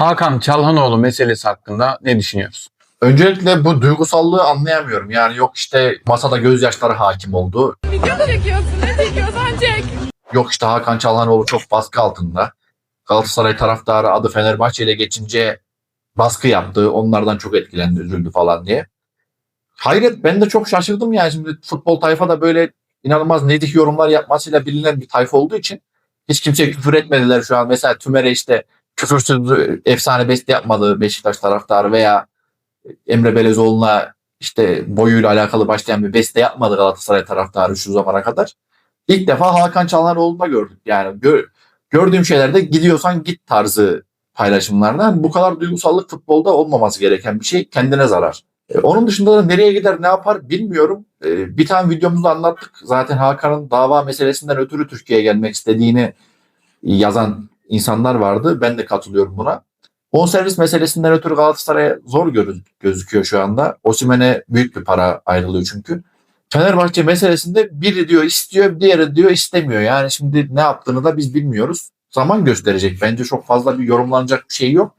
Hakan Çalhanoğlu meselesi hakkında ne düşünüyorsun? Öncelikle bu duygusallığı anlayamıyorum. Yani yok işte masada gözyaşları hakim oldu. Video çekiyorsun. Ne çekiyorsan çek. Yok işte Hakan Çalhanoğlu çok baskı altında. Galatasaray taraftarı adı Fenerbahçe ile geçince baskı yaptı. Onlardan çok etkilendi, üzüldü falan diye. Hayret ben de çok şaşırdım yani şimdi futbol tayfa da böyle inanılmaz nedik yorumlar yapmasıyla bilinen bir tayfa olduğu için hiç kimseye küfür etmediler şu an. Mesela Tümer'e işte küfürsüz efsane beste yapmadı Beşiktaş taraftarı veya Emre Belezoğlu'na işte boyuyla alakalı başlayan bir beste yapmadı Galatasaray taraftarı şu zamana kadar. İlk defa Hakan Çalhanoğlu'nda gördük. Yani gö- gördüğüm şeylerde gidiyorsan git tarzı paylaşımlardan bu kadar duygusallık futbolda olmaması gereken bir şey kendine zarar. E, onun dışında da nereye gider ne yapar bilmiyorum. E, bir tane videomuzda anlattık. Zaten Hakan'ın dava meselesinden ötürü Türkiye'ye gelmek istediğini yazan insanlar vardı. Ben de katılıyorum buna. Bonservis meselesinden ötürü Galatasaray'a zor görü- gözüküyor şu anda. Osimhen'e büyük bir para ayrılıyor çünkü. Fenerbahçe meselesinde biri diyor istiyor, diğeri diyor istemiyor. Yani şimdi ne yaptığını da biz bilmiyoruz. Zaman gösterecek. Bence çok fazla bir yorumlanacak bir şey yok.